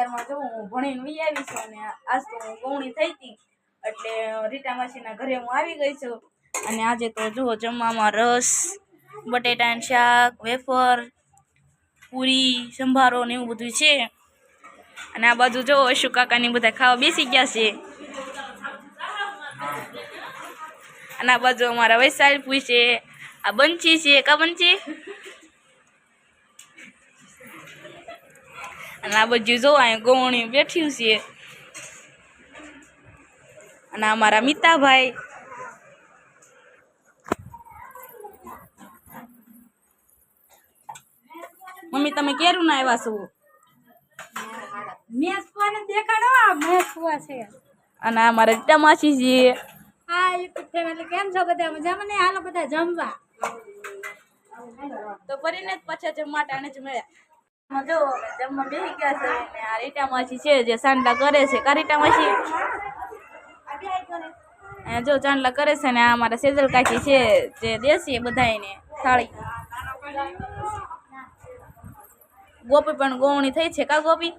અત્યારમાં જો હું ભણીને વી આવી છું અને આજ તો હું ગૌણી થઈ હતી. એટલે રીટા માસીના ઘરે હું આવી ગઈ છું. અને આજે તો જુઓ જમવામાં રસ બટેટાનું શાક, વેફર, પૂરી, સંભારો ને એવું બધું છે. અને આ બાજુ જો અશુ કાકાની બધા ખાવા બેસી ગયા છે. અને આ બાજુ અમારા વૈશાલ છે. આ બંચી છે. કા બંચી? અને આ બધું જો અહીંયા ગોવણી બેઠ્યું છે. અને અમારા મિતાભાઈ. મમ્મી તમે કેરું ના આવ્યા છો? મેસ કોને દેખાડો આ મેસ કુવા છે? અને અમારે અમારા છે. હા યુટ્યુબ ફેમિલી કેમ છો બધા? મજામાં ને? હાલો બધા જમવા. તો ફરીને જ પાછા જમવા ટાણે જ મળ્યા. જો છે. જે સાંડલા કરે છે. કા રીટા માસી જો ચાંદલા કરે છે ને આ અમારા સેજલ કાકી છે જે દેશી બધાને થાળી. ગોપી પણ ગોવણી થઈ છે કા ગોપી?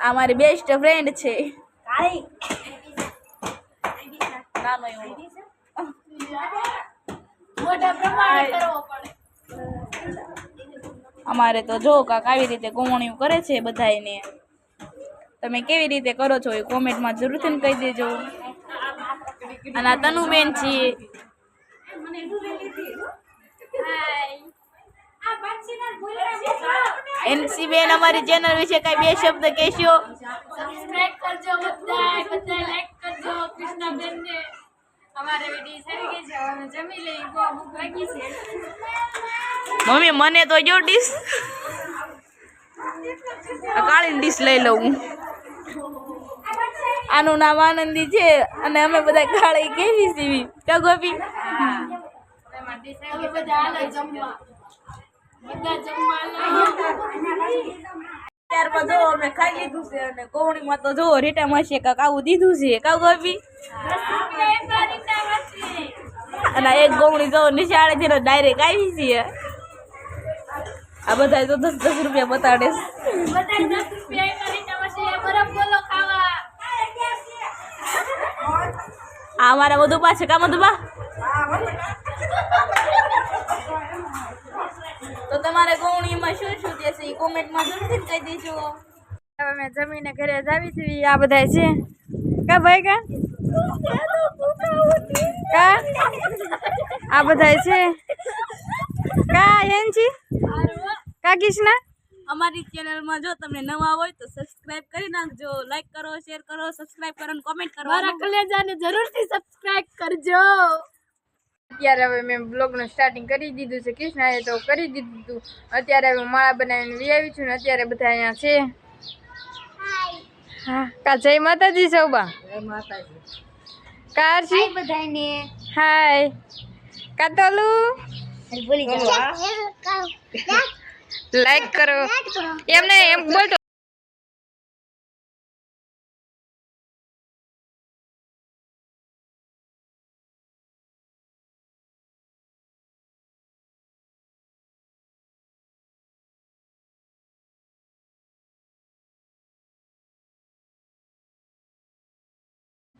આ મારી બેસ્ટ ફ્રેન્ડ છે. મોટા પ્રમાણે કરવો પડે. અમારે તો જો કાક આવી રીતે ગોવણિયું કરે છે બધાયને. તમે કેવી રીતે કરો છો એ કોમેન્ટમાં જરૂરથી કહી દેજો. અને આ તનુબેન છે. આ પક્ષીના એનસી બેન અમારી ચેનલ વિશે કઈ બે શબ્દ કહેશો? સબસ્ક્રાઇબ કરજો બધા બધા લાઈક કરજો કૃષ્ણાબેન અમારે વિડિયો સારી ગઈ છે હવે જમી લઈ બહુ ભૂખ લાગી છે. મમ્મી મને તો જો ડીશ આ કાળી ડીશ લઈ લઉં હું. આનું નામ આનંદી છે અને અમે બધા કાળી કેવી સીવી તો ગોપી. બધા જમવા. બધા જમવા લાગ્યા જો અમે ખાઈ લીધું છે દીધું છે. કા ગોપી અને એક ગોવણી જો નિશાળે છે ડાયરેક્ટ આવી છે. આ બધા તો દસ દસ રૂપિયા બતાડે આ અમારા બધું પાસે કા બધું બા તો તમારે ગૌણીમાં શું શું દેશે એ કોમેન્ટમાં જરૂરથી કહી દેજો. હવે મેં જમીને ઘરે જ આવી આ બધા છે. કા ભાઈ કા? કા? આ બધા છે. કા એનજી કા કિશના? અમારી ચેનલમાં જો તમે નવા હોય તો સબસ્ક્રાઇબ કરી નાખજો. લાઈક કરો શેર કરો સબસ્ક્રાઇબ કરો અને કોમેન્ટ કરો. મારા કલેજાને જરૂરથી સબસ્ક્રાઇબ કરજો. અત્યારે હવે મેં બ્લોગનું સ્ટાર્ટિંગ કરી દીધું છે. કૃષ્ણાએ તો કરી દીધું હતું. અત્યારે હવે માળા બનાવીને વિયાવી આવી છું ને અત્યારે બધા અહીંયા છે. હા કા જય માતાજી સૌબા કા છે? બધાને. હાય કા તોલુ? લાઈક કરો. એમને એમ બોલતો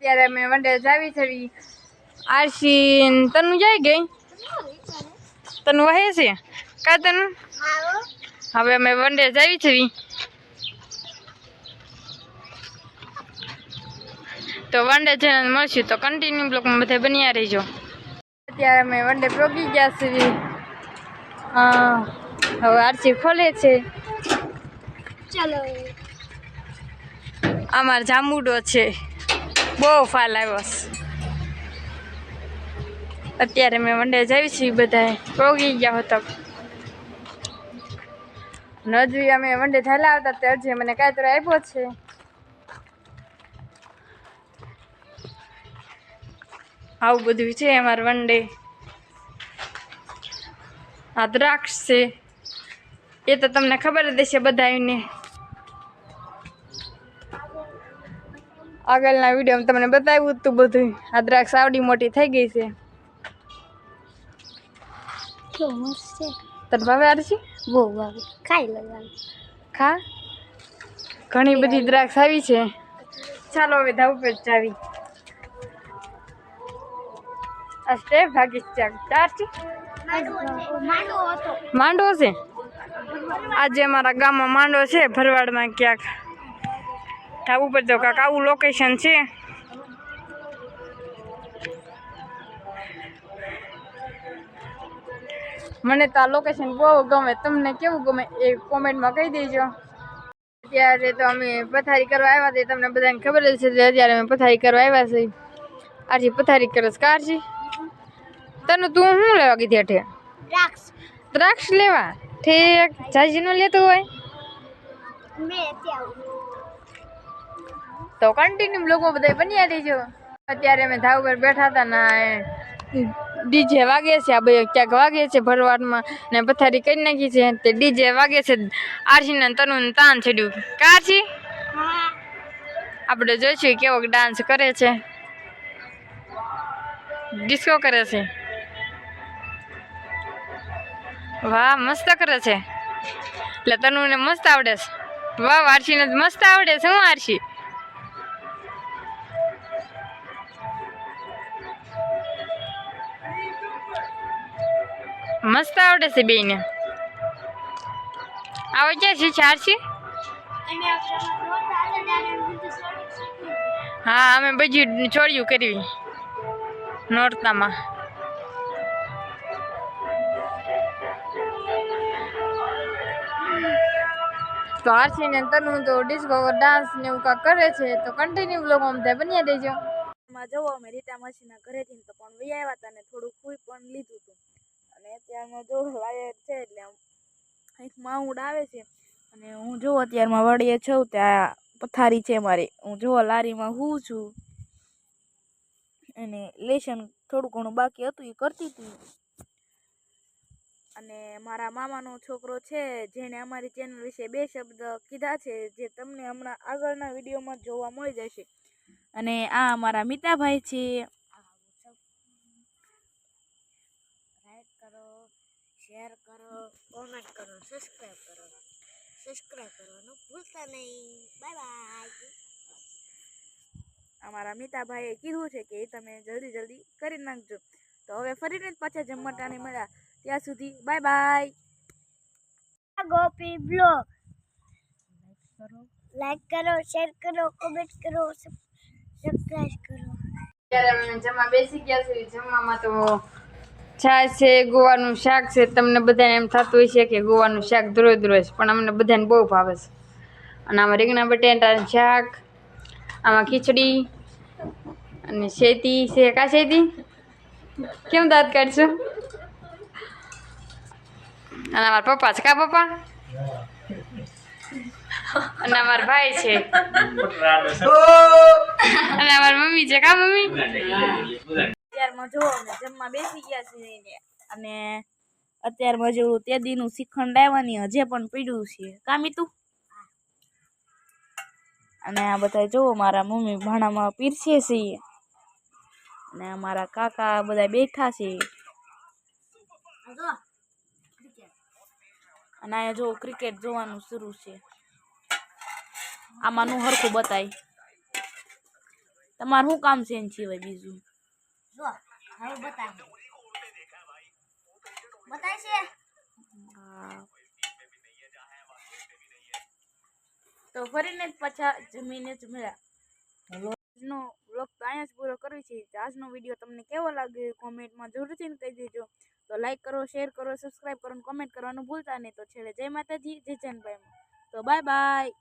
અત્યારે અમે વંડે જાવી થવી આરસી તનુ જાય ગઈ? તનુ વહે છે? કા તનુ હવે અમે વંડે જાવી થવી તો વંડે ચેનલ મળશું. તો કન્ટિન્યુ બ્લોકમાં બધા બન્યા રહીજો. અત્યારે અમે વંડે પ્રોગી ગયા છે હા હવે આરસી ખોલે છે. ચલો. અમાર જાંબુડો છે. બહુ ફાલ આવ્યો અત્યારે મેં વંડે જઈ છીએ બધાએ. પોગી ગયા હતા નજરી અમે વંડે થયેલા આવતા તે હજી મને કાતરો આપ્યો છે. આવું બધું છે અમારે વંડે આ દ્રાક્ષ છે. એ તો તમને ખબર જ હશે બધાને આગળના વિડીયોમાં તમને બતાવ્યું હતું બધું. આ દ્રાક્ષ આવડી મોટી થઈ ગઈ છે. તને ભાવે આરસી? બહુ ભાવે. ખાઈ લેવાનું ખા. ઘણી બધી દ્રાક્ષ આવી છે. ચાલો હવે ધાવ પર જાવી આ સ્ટેપ ભાગી ચાક ચાર છે. માંડવો છે? આજે અમારા ગામમાં માંડવો છે. ભરવાડમાં ક્યાંક ધાબ પર તો કાંક આવું લોકેશન છે. મને તો આ લોકેશન બહુ ગમે. તમને કેવું ગમે એ કોમેન્ટમાં કહી દેજો. અત્યારે તો અમે પથારી કરવા આવ્યા છે તમને બધાને ખબર જ છે કે અત્યારે અમે પથારી કરવા આવ્યા છીએ. આજી પથારી કરસ કારજી તને તું શું લેવા કીધી અઠે દ્રાક્ષ. દ્રાક્ષ લેવા? ઠીક જાજી નો લેતો હોય? મેં તો કન્ટિન્યુ લોકો બધા બન્યા રહીજો. અત્યારે અમે ધાવ પર બેઠા હતા ને ડીજે વાગે છે, આ ભાઈ ક્યાંક વાગે છે ભરવાડમાં ને પથારી કરી નાખી છે. તે ડીજે વાગે છે, આરસી ને તનુ તાન છેડ્યું હા આપણે જોઈશું કેવો ડાન્સ કરે છે. ડિસ્કો કરે છે. વાહ, મસ્ત કરે છે. એટલે તનુને મસ્ત આવડે છે. વાહ, આરસીને મસ્ત આવડે છે, હું આરસી? મસ્ત આવડે છે બેને આવે ક્યાં છે? રોતા સોડું શીખ્યું હા અમે બધું છોડ્યું કરવી. નોરતામાં. તો આરસી ને તનુ તો ડિસ્કવર ડાન્સ ને એવું કાંક કરે છે તો કન્ટિન્યુ બ્લોગ આમ થાય બની દેજો. માં જવો અમે રીટા માસીના ઘરેથી તો પણ વૈયા આવ્યા હતા ને થોડું ફૂઈ પણ લીધું હતું અત્યારમાં જો લાયક છે એટલે એક માઉન્ડ આવે છે. અને હું જો અત્યારમાં વળીએ છું ત્યાં પથારી છે મારી. હું જો લારીમાં હું છું. અને લેશન થોડું ઘણું બાકી હતું, એ કરતી હતી. અને મારા મામાનો છોકરો છે, જેણે અમારી ચેનલ વિશે બે શબ્દ કીધા છે, જે તમને હમણાં આગળના વિડીયોમાં જોવા મળી જશે. અને આ અમારા મિતાભાઈ છે લાઈક કરો શેર કરો કોમેન્ટ કરો સબસ્ક્રાઈબ કરો. સબસ્ક્રાઈબ કરવાનું ભૂલતા નહીં. બાય બાય અમારા મિતાભાઈએ કીધું છે કે તમે જલ્દી જલ્દી કરી નાખજો. તો હવે ફરીને પાછા જમવાટાને મળ્યા. ત્યાં સુધી બાય બાય ગોપી બ્લો લાઈક કરો શેર કરો કોમેન્ટ કરો સબસ્ક્રાઇબ કરો. અત્યારે અમે જમવા બેસી ગયા છે જમવામાં તો છાશ છે ગોવાનું શાક છે. તમને બધાને એમ થતું હોય છે કે ગોવાનું શાક ધ્રોય ધ્રોય છે પણ અમને બધાને બહુ ભાવે છે. અને આમાં રીંગણા બટેટાનું શાક આમાં ખીચડી અને શેતી છે. કા શેતી? કેમ દાંત કાઢશો? અને અમારા પપ્પા છે કા પપ્પા? અને અમારા ભાઈ છે. અને અમારી મમ્મી છે કા મમ્મી? અત્યારમાં જો જમવા બેસી ગયા છીએ અને અત્યારમાં જેવું તે દીનું શ્રીખંડ લાવવાની હજે પણ પીડ્યું છે. કામી તું અને આ બધા જો મારા મમ્મી ભાણામાં પીરસે છે. અને અમારા કાકા બધા બેઠા છે. અને અહીંયા જો ક્રિકેટ જોવાનું શરૂ છે. આમાંનું હરખું બતાય. તમારું શું કામ છે એમ સિવાય બીજું? જો હવે બતાય બતાય છે? તો ફરીને જ પાછા જમીને જ મળ્યા. આજનો વ્લોગ તો અહીંયા જ પૂરો કરવી છે. આજનો વીડિયો તમને કેવો લાગ્યો કોમેન્ટમાં જરૂરથી કહી દેજો. તો લાઈક કરો શેર કરો સબસ્ક્રાઈબ કરો અને કોમેન્ટ કરવાનું ભૂલતા નહીં. તો છેલ્લે જય માતાજી જય ચંદભાઈ તો બાય બાય